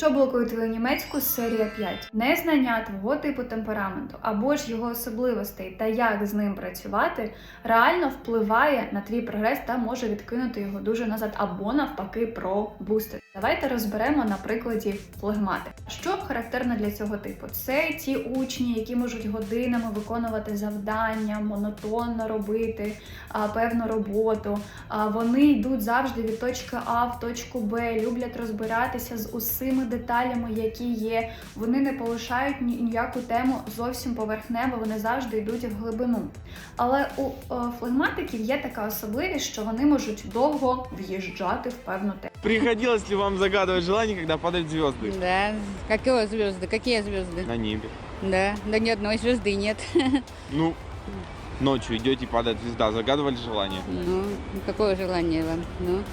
Що блокує твою німецьку серія 5? Незнання твого типу темпераменту або ж його особливостей та як з ним працювати реально впливає на твій прогрес та може відкинути його дуже назад, або навпаки пробустити. Давайте розберемо на прикладі флегматик. Що характерно для цього типу? Це ті учні, які можуть годинами виконувати завдання, монотонно робити а, певну роботу. А, вони йдуть завжди від точки А в точку Б, люблять розбиратися з усіми деталями, які є. Вони не полишають ніяку тему зовсім поверхнево, вони завжди йдуть в глибину. Але у е, флегматиків є така особливість, що вони можуть довго в'їжджати в певну тему. Приходилось ли вам загадывать желание, когда падают звезды Да. Какие звезды? Какие звезды? на небе? Да. Да ни одной звезды нет. Ну, ночью идете, падает звезда, загадывали желание? Ну, какое желание вам? Ну,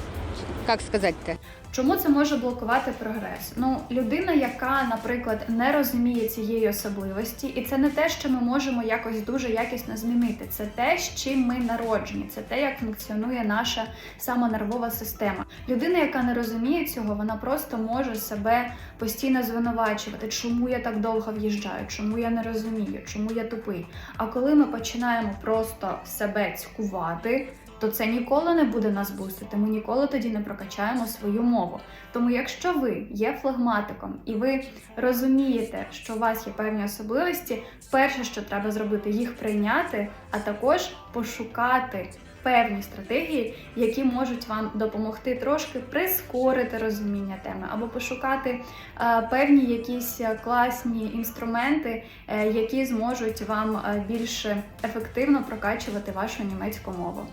как сказать-то? Чому це може блокувати прогрес? Ну, людина, яка, наприклад, не розуміє цієї особливості, і це не те, що ми можемо якось дуже якісно змінити. Це те, з чим ми народжені, це те, як функціонує наша сама нервова система. Людина, яка не розуміє цього, вона просто може себе постійно звинувачувати, чому я так довго в'їжджаю, чому я не розумію, чому я тупий. А коли ми починаємо просто себе цькувати, то це ніколи не буде нас бустити. Ми ніколи тоді не прокачаємо свою мову. Тому, якщо ви є флегматиком і ви розумієте, що у вас є певні особливості, перше, що треба зробити, їх прийняти, а також пошукати. Певні стратегії, які можуть вам допомогти трошки прискорити розуміння теми, або пошукати е, певні якісь класні інструменти, е, які зможуть вам е, більш ефективно прокачувати вашу німецьку мову.